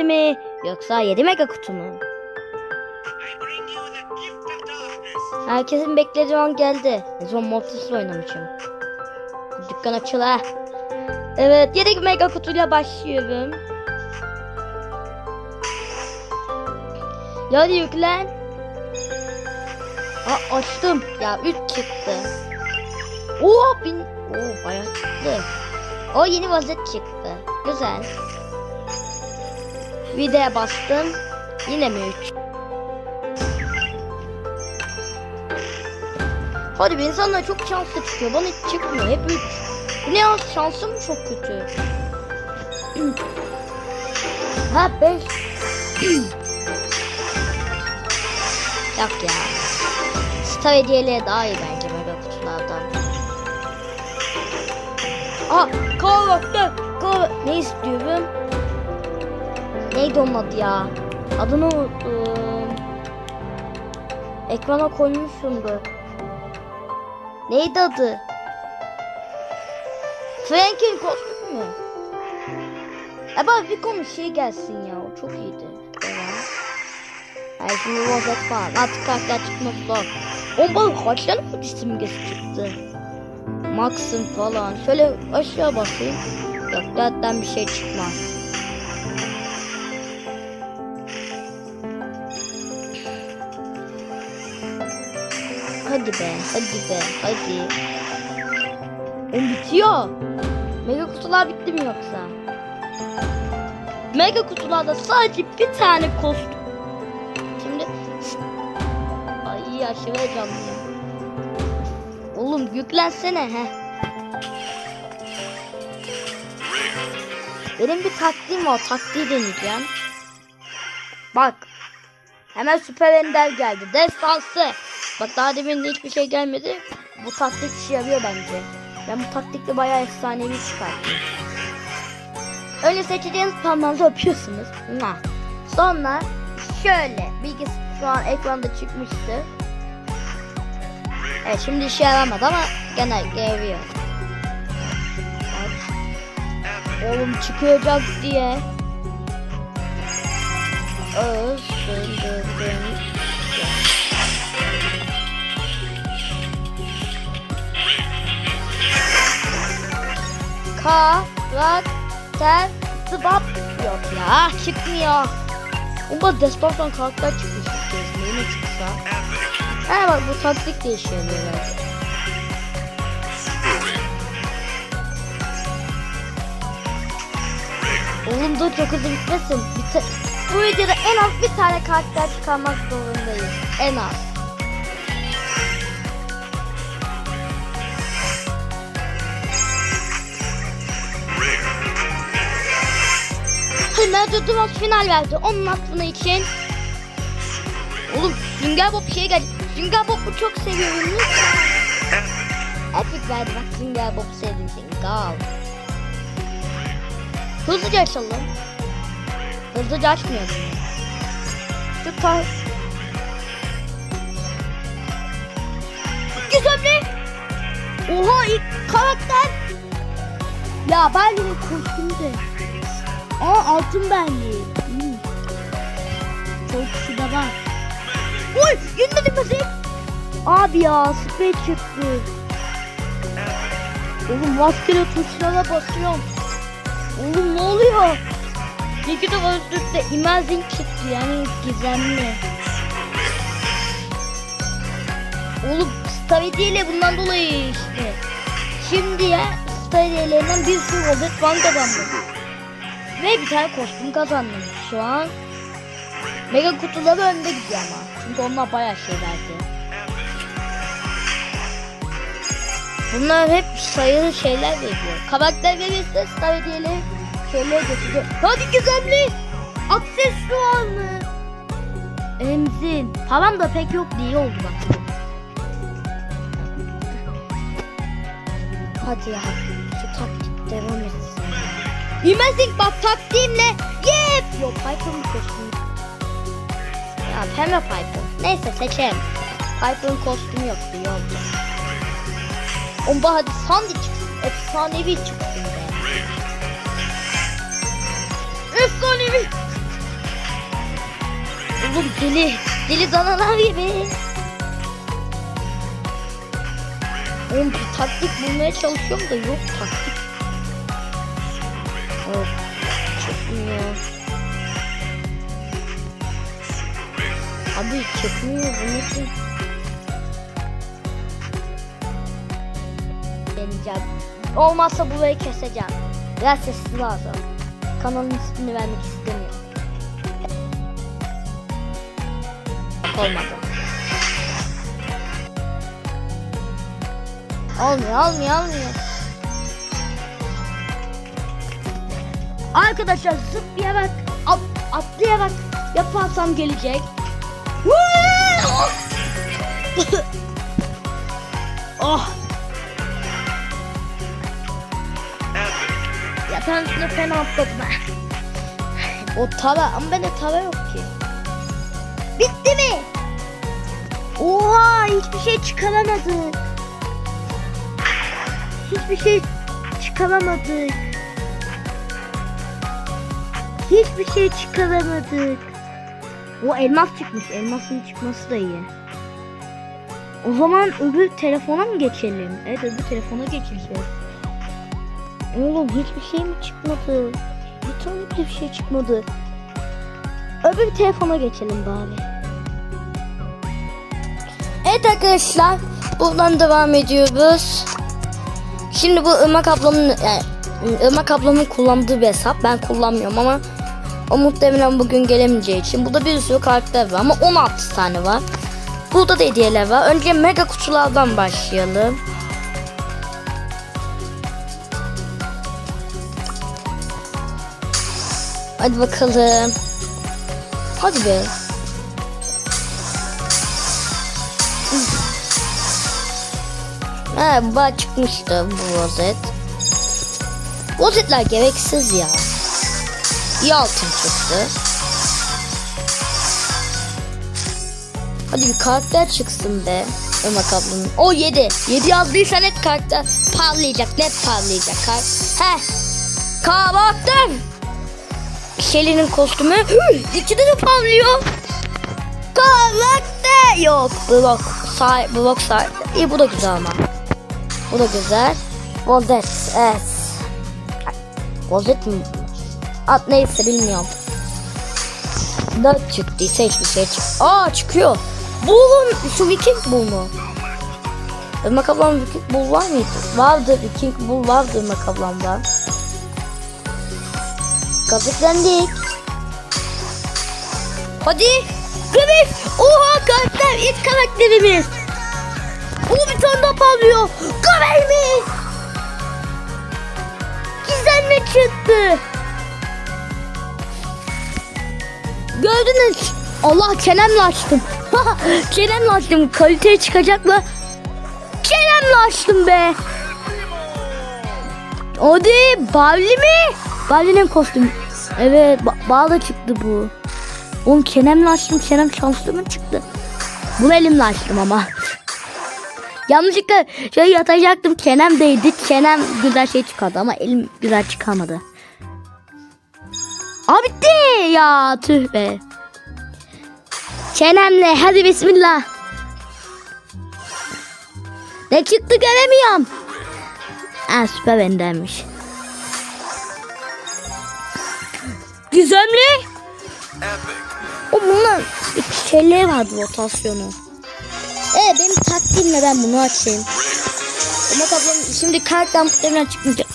sesi mi yoksa 7 mega kutu mu? Herkesin beklediği an geldi. Ne zaman Mortis'le oynamışım. Dükkan açıl ha. Evet 7 mega kutuyla başlıyorum. Ya yüklen. Aa, açtım. Ya 3 çıktı. Oo bin. Oo bayağı çıktı. O yeni vazet çıktı. Güzel. Videoya bastım. Yine mi 3? Hadi bir insanlar çok şanslı çıkıyor. Bana hiç çıkmıyor. Hep 3. Bu ne ya? Şansım çok kötü. ha 5. Yok ya. Star hediyeleri daha iyi bence mega kutulardan. Aa kahvaltı. Kahvaltı. Ne istiyorum? Neydi onun adı ya? Adını unuttum. Ekrana koymuşumdur. Neydi adı? Frank'in kostümü mü? E bak bir konu şey gelsin ya. O çok iyiydi. Devam. Ay şimdi rozet falan. Artık karakter çıkması zor. On balık kaç tane bu simgesi çıktı? Maxim falan. Şöyle aşağı basayım. Yok zaten bir şey çıkmaz. Be, hadi be, hadi. O bitiyor. Mega kutular bitti mi yoksa? Mega kutularda sadece bir tane kostüm. Şimdi Ay aşırı heyecanlıyım. Oğlum yüklensene he. Benim bir taktiğim var. Taktiği deneyeceğim. Bak. Hemen süper ender geldi. Destansı. Bak daha demin de hiçbir şey gelmedi. Bu taktik işe yarıyor bence. Ben bu taktikle bayağı efsanevi çıkarttım. Öyle seçeceğiniz parmağınızı öpüyorsunuz. Mwah. Sonra şöyle bilgisi şu an ekranda çıkmıştı. Evet şimdi işe yaramadı ama gene. Bak. Oğlum çıkacak diye. Öz Karakter zıbap yok ya çıkmıyor. Umma destansan karakter çıkmış bir kez. Neyine çıksa. He bak bu taktik de işe yarıyor bence. Oğlum dur çok hızlı gitmesin. Bir ta- bu videoda en az bir tane karakter çıkarmak zorundayız. En az. Hayır Nerede Dumas final verdi. Onun aklına için. Oğlum Sünger Bob şey geldi. Sünger Bob'u çok seviyorum. Epic verdi bak Sünger Bob'u sevdim seni. Gal. Hızlıca açalım. Hızlıca açmıyoruz. Şu kar... Güzel Oha ilk karakter. Ya ben kostümü de. Aa altın benli. Hmm. Çok de var. Oy yünledim mesela. Abi ya sprey çıktı. Oğlum maskeli tuşlara basıyorum. Oğlum ne oluyor? İki de üst üste imazing çıktı yani gizemli. Oğlum Star ile bundan dolayı işte. Şimdi ya hediyelerinden bir sürü Robert Van kazandım. Ve bir tane kostüm kazandım. Şu an Mega kutuları önde gidiyor ama. Çünkü onlar bayağı şey verdi. Bunlar hep sayılı şeyler veriyor. Karakter verirse star hediyeleri şeyler getiriyor. Hadi gizemli. Aksesuar mı? Emzin. Param da pek yok diye oldu bak. Hadi ya. Şu taktik devam etsin. Imagine bak taktiğimle. Yep. Yok Piper'ın kostümü. Ya pembe Piper. Neyse seçelim. Piper'ın kostümü yok iyi oldu. Onda hadi Sandy çıksın. Efsanevi çıksın be. Efsanevi. Oğlum deli. Deli danalar gibi. Oğlum bir taktik bulmaya çalışıyorum da yok taktik. Of. Çıkmıyor. Abi çıkmıyor bu nedir? Deneyeceğim. Olmazsa burayı keseceğim. Biraz sessiz lazım. Kanalın ismini vermek istemiyorum. Olmadı. Olmuyor, olmuyor, olmuyor. Arkadaşlar zıplayarak, at, atlayarak yaparsam gelecek. oh. Yatağın üstüne fena atladım. O tava ama bende tava yok ki. Bitti mi? Oha hiçbir şey çıkaramadık. Hiçbir şey çıkaramadık. Hiçbir şey çıkaramadık. O elmas çıkmış. Elmasın çıkması da iyi. O zaman öbür telefona mı geçelim? Evet öbür telefona geçeceğiz. Oğlum hiçbir şey mi çıkmadı? Bir tane bir şey çıkmadı. Öbür telefona geçelim bari. Evet arkadaşlar buradan devam ediyoruz. Şimdi bu Irmak ablamın yani Irmak ablamın kullandığı bir hesap. Ben kullanmıyorum ama o muhtemelen bugün gelemeyeceği için. Burada bir sürü karakter var ama 16 tane var. Burada da hediyeler var. Önce mega kutulardan başlayalım. Hadi bakalım. Hadi be. Ha bu çıkmıştı bu rozet. Rozetler gereksiz ya. İyi altın çıktı. Hadi bir karakter çıksın be. Ömer ablanın. O 7. 7 yazdıysa net karakter parlayacak. Net parlayacak. Kar He. Karakter. Shelly'nin kostümü. İkide de parlıyor. Karakter. Yok. Blok. Sağ, blok sağ. İyi bu da güzel ama. Bu da güzel. Vozet. Evet. Vozet mi? At neyse bilmiyorum. 4 çıktıysa hiçbir şey çık. Aa çıkıyor. Bull'un şu Viking Bull mu? Irmak ablam Viking Bull var mıydı? Vardı Viking Bull vardı Irmak ablamda. Gazetlendik. Hadi. Griff. Oha karakter ilk karakterimiz. O bir tane daha parlıyor. Griff. Gizemli çıktı. Gördünüz. Allah çenemle açtım. çenemle açtım. Kaliteye çıkacak mı? Çenemle açtım be. Hadi Bavli mi? Bavli'nin kostümü. Evet ba bağda çıktı bu. Oğlum çenemle açtım. Çenem şanslı mı çıktı? Bunu elimle açtım ama. Yanlışlıkla şöyle yatacaktım. Çenem değdi. Çenem güzel şey çıkardı ama elim güzel çıkamadı. Aa bitti ya tüh be. Çenemle hadi bismillah. Ne çıktı göremiyorum. Ha süper bendenmiş. Gizemli. O bunlar şeyleri vardı rotasyonu. Evet benim taktiğimle ben bunu açayım. Ama ablanın şimdi karakter muhtemelen çıkmayacak.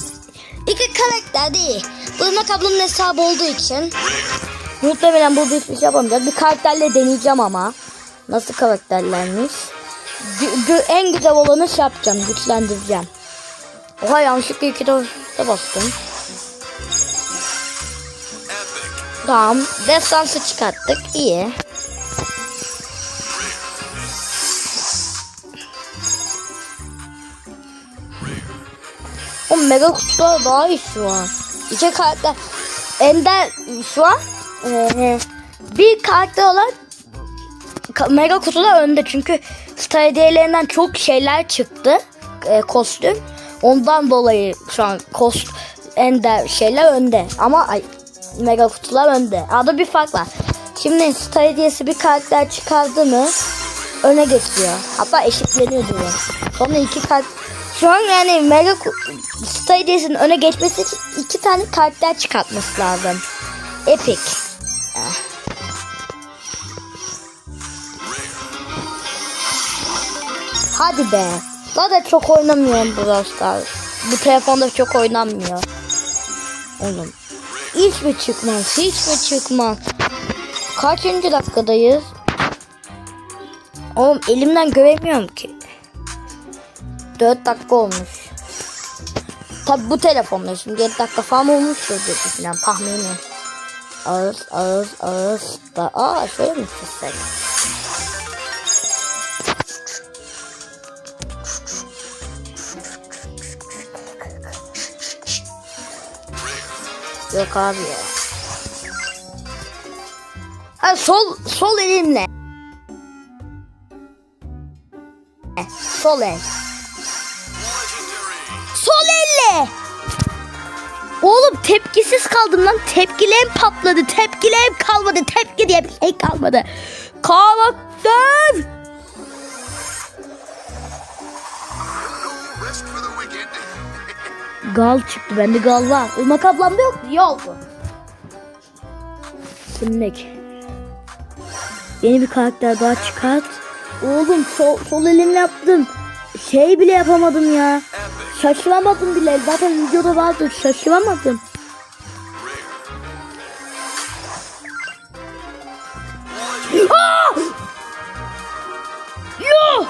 İki karakter değil. Irmak ablanın hesabı olduğu için muhtemelen burada hiçbir şey yapamayacak. Bir karakterle deneyeceğim ama. Nasıl karakterlermiş? En güzel olanı şey yapacağım. Güçlendireceğim. Oha yanlışlıkla iki de bastım. Tamam. Destansı çıkarttık. İyi. O mega kutular daha iyi şu an. İki karakter. Ender şu an eee, bir karakter ka- mega kutular önde çünkü star hediyelerinden çok şeyler çıktı e, kostüm. Ondan dolayı şu an kost ender şeyler önde ama ay, mega kutular önde. Arada bir fark var. Şimdi Star hediyesi bir karakter çıkardı mı öne geçiyor. Hatta eşitleniyor durum. Sonra iki kart şu an yani Mega hediyesinin öne geçmesi için iki tane karakter çıkartması lazım. Epic. Ah. Hadi be. Zaten çok oynamıyorum Brawl Stars. Bu telefonda çok oynanmıyor. Oğlum. Hiç mi çıkmaz? Hiç mi çıkmaz? Kaçıncı dakikadayız? Oğlum elimden göremiyorum ki. 4 dakika olmuş. Tabi bu telefonda şimdi 7 dakika falan olmuştur diye düşünüyorum tahmini. Ağız ağız ağız da. Aa şöyle mi çizsek? Yok abi ya. Ha sol sol elimle. Sol el. Oğlum tepkisiz kaldım lan. Tepkilerim patladı. Tepkilerim kalmadı. Tepki diye bir şey kalmadı. Karakter. Gal çıktı. Bende gal var. Irmak ablamda yok. İyi oldu. Şimdi Yeni bir karakter daha çıkart. Oğlum sol, sol elimle yaptım. Şey bile yapamadım ya. Şaşıramadım bile. Zaten videoda vardı. Şaşıramadım. Yuh!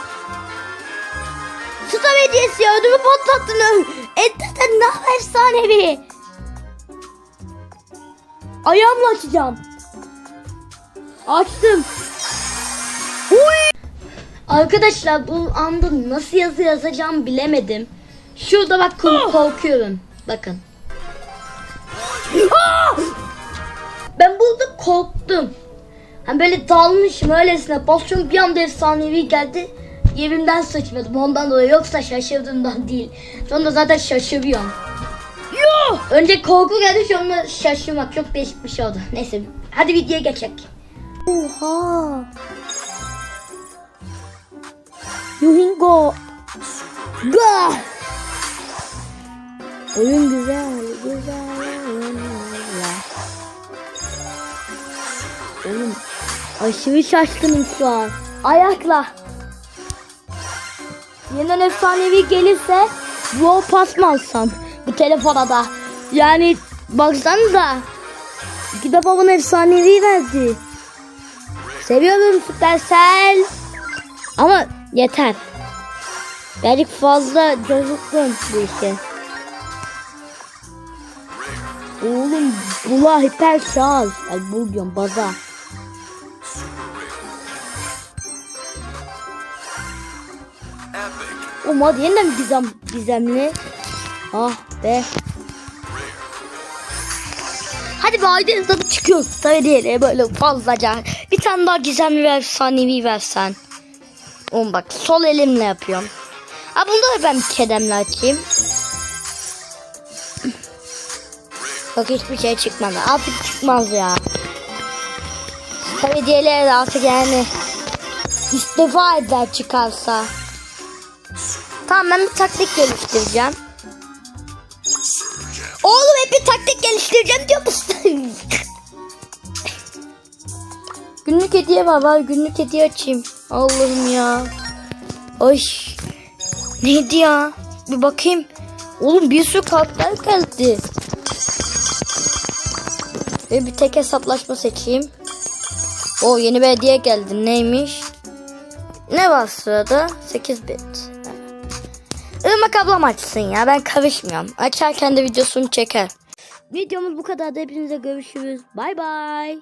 Star hediyesi ödümü patlattın. Enteresan ne efsanevi. Ayağımla açacağım. Açtım. Uy! Arkadaşlar bu anda nasıl yazı yazacağım bilemedim. Şurada bak kork- korkuyorum. Bakın. Aa! Ben burada korktum. Hani böyle dalmışım öylesine basıyorum bir anda efsanevi geldi. Yerimden sıçmadım ondan dolayı yoksa şaşırdığımdan değil. Sonra zaten şaşırıyorum. Yo! Önce korku geldi sonra şaşırmak çok değişik bir şey oldu. Neyse hadi videoya geçelim. Oha! Yuhingo! Gah! Oyun güzel, güzel oyunlar. Oğlum aşırı şaşkınım şu an. Ayakla. Yeniden efsanevi gelirse Brawl Pass mı alsam bu telefona da? Yani baksanıza. İki defa bana efsanevi verdi. Seviyorum Supercell. Ama yeter. Birazcık fazla cozuktum bu işe. Oğlum bula hiper şal. Ay bul diyorum baza. Oğlum hadi yeniden gizem, gizemli. Ah be. Hadi be haydi tabii çıkıyoruz. Tabii değil böyle fazlaca. Bir tane daha gizemli ve efsanevi versen. Oğlum bak sol elimle yapıyorum. Ha bunu da ben kedemle açayım. Bak hiçbir şey çıkmadı. Artık çıkmaz ya. Tabii diğerleri de artık yani istifa eder çıkarsa. Tamam ben bir taktik geliştireceğim. Oğlum hep bir taktik geliştireceğim diyor musun? günlük hediye var var günlük hediye açayım. Allah'ım ya. Ay. Neydi ya? Bir bakayım. Oğlum bir sürü kartlar geldi. Ve bir tek hesaplaşma seçeyim. O yeni bir hediye geldi. Neymiş? Ne var sırada? 8 bit. Irmak ablam açsın ya ben karışmıyorum. Açarken de videosunu çeker. Videomuz bu kadar da hepinize görüşürüz. Bay bay.